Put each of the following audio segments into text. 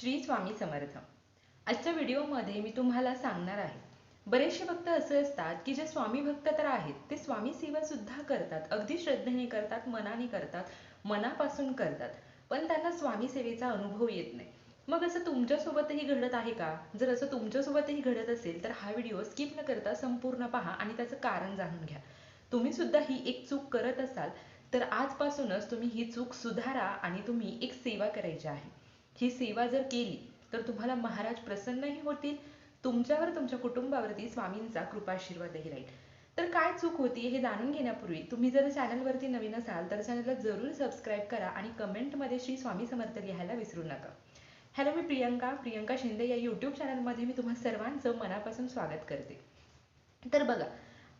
श्री स्वामी समर्थ. आजच्या व्हिडिओमध्ये मी तुम्हाला सांगणार आहे. बरेचसे भक्त असे असतात की जे स्वामी भक्त तर आहेत ते स्वामी सेवा सुद्धा करतात अगदी श्रद्धेने करतात मनाने करतात मनापासून करतात पण त्यांना स्वामी सेवेचा अनुभव येत नाही. मग असं तुमच्यासोबतही घडत आहे का? जर असं तुमच्यासोबतही घडत असेल तर हा व्हिडिओ स्किप न करता संपूर्ण पहा आणि त्याचं कारण जाणून घ्या. तुम्ही सुद्धा ही एक चूक करत असाल तर आजपासूनच तुम्ही ही चूक सुधारा आणि तुम्ही एक सेवा करायची आहे. ही सेवा जर केली तर तुम्हाला महाराज प्रसन्नही होतील. तुमच्यावर तुमच्या कुटुंबावरती स्वामींचा कृपाशीर्वादही राहील. तर काय चूक होती हे जाणून घेण्यापूर्वी तुम्ही जर चॅनलवरती नवीन असाल तर चॅनलला जरूर सबस्क्राईब करा आणि कमेंटमध्ये श्री स्वामी समर्थ लिहायला विसरू नका. हॅलो मी प्रियंका प्रियंका शिंदे या यूट्यूब चॅनलमध्ये मी तुम्हा सर्वांचं मनापासून स्वागत करते. तर बघा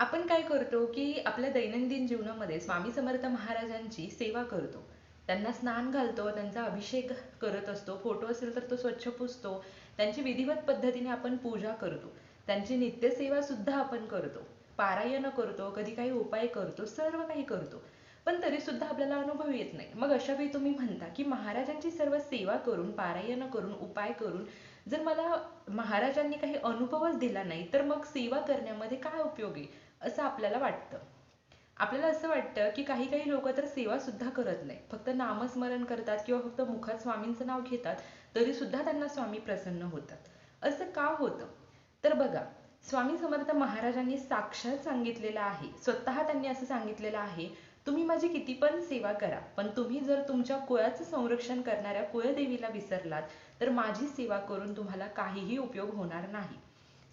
आपण काय करतो की आपल्या दैनंदिन जीवनामध्ये स्वामी समर्थ महाराजांची सेवा करतो. त्यांना स्नान घालतो त्यांचा अभिषेक करत असतो फोटो असेल तर तो स्वच्छ पुसतो त्यांची विधिवत पद्धतीने आपण पूजा करतो त्यांची नित्यसेवा सुद्धा आपण करतो पारायण करतो कधी काही उपाय करतो सर्व काही करतो पण तरी सुद्धा आपल्याला अनुभव येत नाही. मग अशा वेळी तुम्ही म्हणता की महाराजांची सर्व सेवा करून पारायण करून उपाय करून जर मला महाराजांनी काही अनुभवच दिला नाही तर मग सेवा करण्यामध्ये काय उपयोग आहे असं आपल्याला वाटतं? आपल्याला असं वाटतं की काही काही लोक तर सेवा सुद्धा करत नाही. फक्त नामस्मरण करतात किंवा फक्त मुखात स्वामींचं नाव घेतात तरी सुद्धा त्यांना स्वामी प्रसन्न होतात. असं का होतं? तर बघा स्वामी समर्थ महाराजांनी साक्षात सांगितलेलं आहे स्वतः त्यांनी असं सांगितलेलं आहे तुम्ही माझी किती पण सेवा करा पण तुम्ही जर तुमच्या कुळाचं संरक्षण करणाऱ्या कुळदेवीला विसरलात तर माझी सेवा करून तुम्हाला काहीही उपयोग होणार नाही.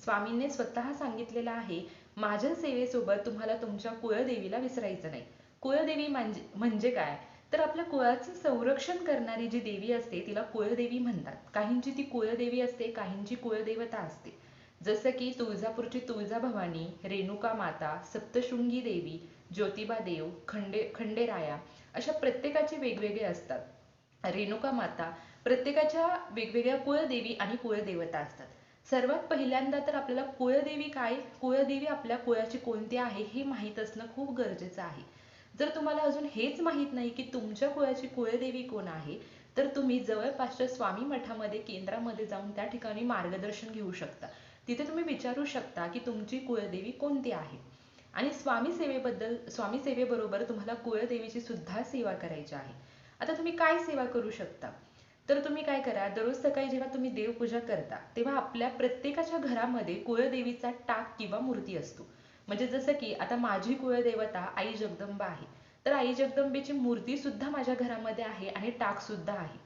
स्वामींनी स्वतः सांगितलेलं आहे माझ्या सेवेसोबत तुम्हाला तुमच्या कुळदेवीला विसरायचं नाही. कुळदेवी म्हणजे म्हणजे काय? तर आपल्या कुळाचं संरक्षण करणारी जी देवी असते तिला कुळदेवी म्हणतात. काहींची ती कुळदेवी असते काहींची कुळदेवता असते. जसं की तुळजापूरची तुळजाभवानी रेणुका माता सप्तशृंगी देवी ज्योतिबा देव खंडे खंडेराया अशा प्रत्येकाचे वेगवेगळे असतात. रेणुका माता प्रत्येकाच्या वेगवेगळ्या कुळदेवी आणि कुळदेवता असतात. सर्वात पहिल्यांदा तर आपल्याला कुळदेवी काय? कुळदेवी आपल्या कुळाची कोणती आहे हे माहीत असणं खूप गरजेचं आहे. जर तुम्हाला अजून हेच माहीत नाही की तुमच्या कुळाची कुळदेवी कोण आहे तर तुम्ही जवळपासच्या स्वामी मठामध्ये केंद्रामध्ये जाऊन त्या ठिकाणी मार्गदर्शन घेऊ शकता. तिथे तुम्ही विचारू शकता की तुमची कुळदेवी कोणती आहे. आणि स्वामी सेवेबद्दल स्वामी सेवेबरोबर तुम्हाला कुळदेवीची सुद्धा सेवा करायची आहे. आता तुम्ही काय सेवा करू शकता? तर तुम्ही काय करा दररोज सकाळी जेव्हा तुम्ही देवपूजा करता तेव्हा आपल्या प्रत्येकाच्या घरामध्ये कुळदेवीचा टाक किंवा मूर्ती असतो. म्हणजे जसं की आता माझी कुळदेवता आई जगदंबा आहे. तर आई जगदंबेची मूर्ती सुद्धा माझ्या घरामध्ये आहे आणि टाक सुद्धा आहे.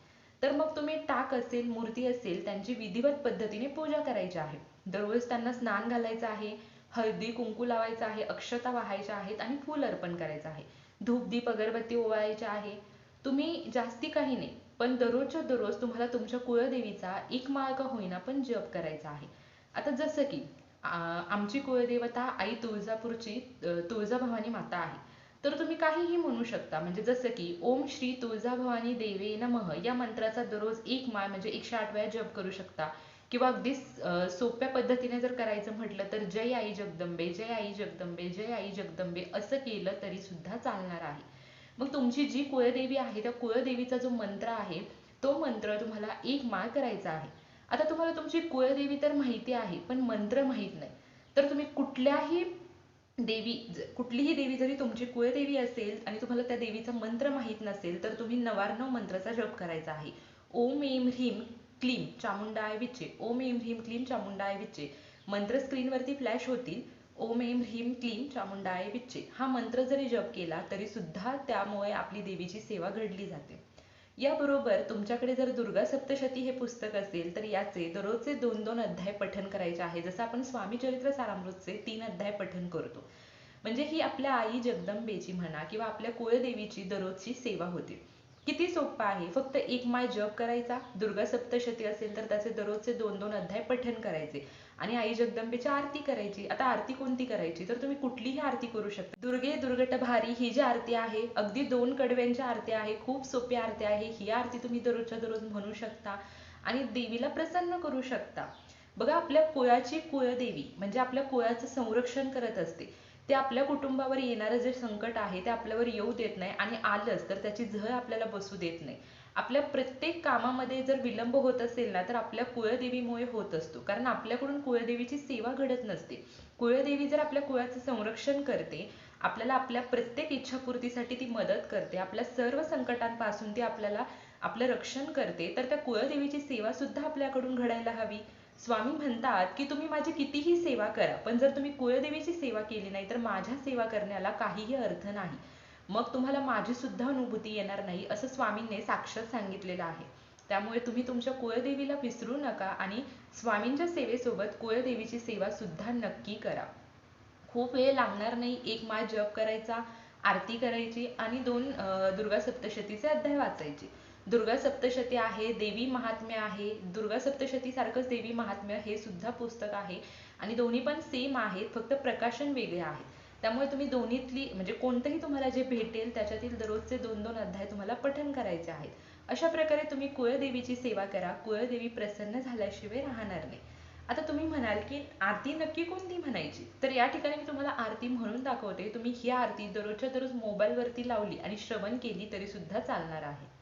तर मग तुम्ही टाक असेल मूर्ती असेल त्यांची विधिवत पद्धतीने पूजा करायची आहे. दररोज त्यांना स्नान घालायचं आहे हळदी कुंकू लावायचं आहे अक्षता वाहायच्या आहेत आणि फूल अर्पण करायचं आहे. धूप दीप अगरबत्ती ओवाळायच्या आहे. तुम्ही जास्ती काही नाही. पण दररोजच्या दररोज तुम्हाला तुमच्या कुळदेवीचा एक माळ का होईना पण जप करायचा आहे. आता जसं की आमची कुळदेवता आई तुळजापूरची तुळजाभवानी माता आहे. तर तुम्ही काहीही म्हणू शकता. म्हणजे जसं की ओम श्री तुळजाभवानी देवे नमः या मंत्राचा दररोज एक माळ म्हणजे एकशे आठ वेळा जप करू शकता. किंवा अगदी सोप्या पद्धतीने जर करायचं म्हटलं तर जय आई जगदंबे जय आई जगदंबे जय आई जगदंबे असं केलं तरी सुद्धा चालणार आहे. मग तुमची जी कुळदेवी आहे त्या कुळदेवीचा जो मंत्र आहे तो मंत्र तुम्हाला एक माळ करायचा आहे. आता तुम्हाला तुमची कुळदेवी तर माहिती आहे पण मंत्र माहीत नाही. तर तुम्ही कुठल्याही देवी कुठलीही देवी जरी तुमची कुळदेवी असेल आणि तुम्हाला त्या देवीचा मंत्र माहीत नसेल तर तुम्ही नवार्णव मंत्राचा जप करायचा आहे. ओम एम ह्रीम क्लीम चामुंडाय विचे ओम एम ह्रीम क्लीम चामुंडाय विचे मंत्र स्क्रीनवरती फ्लॅश होतील. ओम एम ह्रीम क्लीम चामुंडाय विच्चे. हा मंत्र जरी जप केला तरी सुद्धा त्यामुळे आपली देवीची सेवा घडली जाते. याबरोबर तुमच्याकडे जर दुर्गा सप्तशती हे पुस्तक असेल तर याचे दररोजचे दोन दोन अध्याय पठन करायचे आहे. जसं आपण स्वामी चरित्र सारामृतचे तीन अध्याय पठन करतो. म्हणजे ही आपल्या आई जगदंबेची म्हणा किंवा आपल्या कुळदेवीची दररोजची सेवा होते. किती सोपं आहे? फक्त एक माय जप करायचा. दुर्गा सप्तशती असेल तर त्याचे दररोजचे दोन दोन अध्याय पठन करायचे. आणि आई जगदंबेची आरती करायची. आता आरती कोणती करायची? तर तुम्ही कुठलीही आरती करू शकता. दुर्गे दुर्गट भारी ही जी आरती आहे अगदी दोन कडव्यांची आरती आहे खूप सोपी आरती आहे. ही आरती तुम्ही दररोजच्या दररोज म्हणू शकता आणि देवीला प्रसन्न करू शकता. बघा आपल्या कुळाची कुळदेवी म्हणजे आपल्या कुळाचं संरक्षण करत असते. ते आपल्या कुटुंबावर येणारं जे संकट आहे ते आपल्यावर येऊ देत नाही आणि आलंच तर त्याची झळ आपल्याला बसू देत नाही. आपल्या प्रत्येक कामामध्ये जर विलंब होत असेल ना तर आपल्या कुळदेवीमुळे होत असतो. कारण आपल्याकडून कुळदेवीची सेवा घडत नसते. कुळदेवी जर आपल्या कुळाचं संरक्षण करते आपल्याला आपल्या प्रत्येक इच्छापूर्तीसाठी ती मदत करते आपल्या सर्व संकटांपासून ती आपल्याला आपलं रक्षण करते तर त्या कुळदेवीची सेवा सुद्धा आपल्याकडून घडायला हवी. स्वामी म्हणतात की तुम्ही माझी कितीही सेवा करा पण जर तुम्ही कुळदेवीची सेवा केली नाही तर माझ्या सेवा करण्याला काहीही अर्थ नाही. मग तुम्हाला माझी सुद्धा अनुभूती येणार नाही असं स्वामींनी साक्षात सांगितलेलं आहे. त्यामुळे तुम्ही तुमच्या कुळदेवीला विसरू नका आणि स्वामींच्या सेवेसोबत कुळदेवीची सेवा सुद्धा नक्की करा. खूप वेळ लागणार नाही एक माळ जप करायचा आरती करायची आणि दोन दुर्गा सप्तशतीचे अध्याय वाचायचे. दुर्गा सप्तशती आहे देवी महात्म्य आहे. दुर्गा सप्तशती सारखंच देवी महात्म्य हे सुद्धा पुस्तक आहे. आणि दोन्ही पण सेम आहेत फक्त प्रकाशन वेगळे आहे. त्यामुळे तुम्ही दोन्हीतली म्हणजे कोणतंही तुम्हाला जे भेटेल त्याच्यातील दररोजचे दोन दोन अध्याय तुम्हाला पठन करायचे आहेत. अशा प्रकारे तुम्ही कुळदेवीची सेवा करा. कुळदेवी प्रसन्न झाल्याशिवाय राहणार नाही. आता तुम्ही म्हणाल की आरती नक्की कोणती म्हणायची? तर या ठिकाणी मी तुम्हाला आरती म्हणून दाखवते. तुम्ही ही आरती दररोजच्या दररोज मोबाईलवरती लावली आणि श्रवण केली तरी सुद्धा चालणार आहे.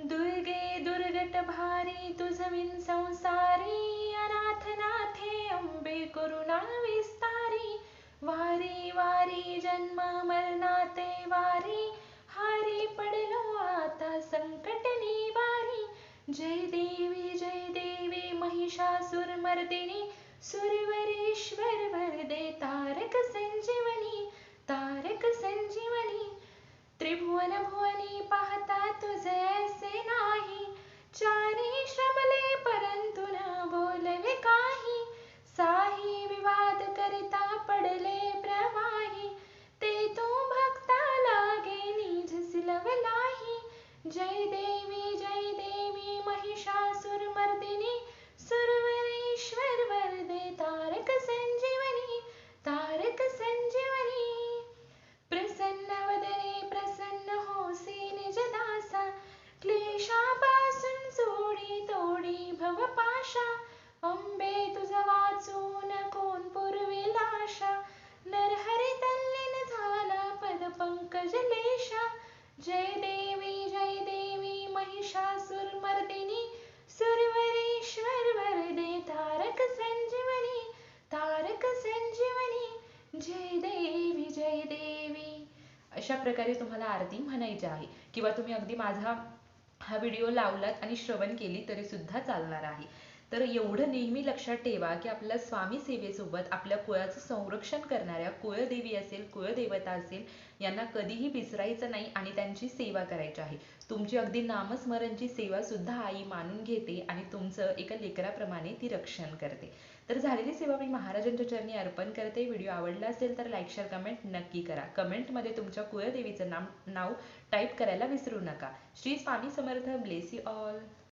दुर्गे दुर्गट भारी तुझविन संसारी अनाथ नाथे अंबे करुणा विस्तारी. वारी वारी जन्म मरणाते वारी हारी पडलो आता संकट निवारी. जय देवी जय देवी महिषासुरमर्दिनी सुरवरेश्वर वरदे तारक संजीवनी तारक संजीवनी. त्रिभुवन भुवनी पाहता आशा. अंबे तुझ वाचून कोण पुरविल आशा? नरहरी तल्लीन झाला पद पंकज लेशा जय देवी जय देवी महिषासुर मर्दिनी. सुरवरेश्वर वरदे तारक संजीवनी. तारक संजीवनी. जय देवी जय देवी. अशा प्रकारे तुम्हाला आरती म्हणायची आहे. किंवा तुम्ही अगदी माझा हा व्हिडिओ लावलात आणि श्रवण केली तरी सुद्धा चालणार आहे. तर एवढं नेहमी लक्षात ठेवा की आपल्या स्वामी सेवेसोबत आपल्या कुळाचं संरक्षण करणाऱ्या कुळदेवी असेल कुळदेवता असेल यांना कधीही विसरायचं नाही आणि त्यांची सेवा करायची आहे. तुमची अगदी नामस्मरणची सेवा सुद्धा आई मानून घेते आणि तुमचं एका लेकराप्रमाणे ती रक्षण करते. तर झालेली सेवा मी महाराजांच्या चरणी अर्पण करते. व्हिडिओ आवडला असेल तर लाईक शेअर कमेंट नक्की करा. कमेंटमध्ये तुमच्या कुळदेवीचं नाम नाव टाईप करायला विसरू नका. Shri Swami Samarth. Bless you all.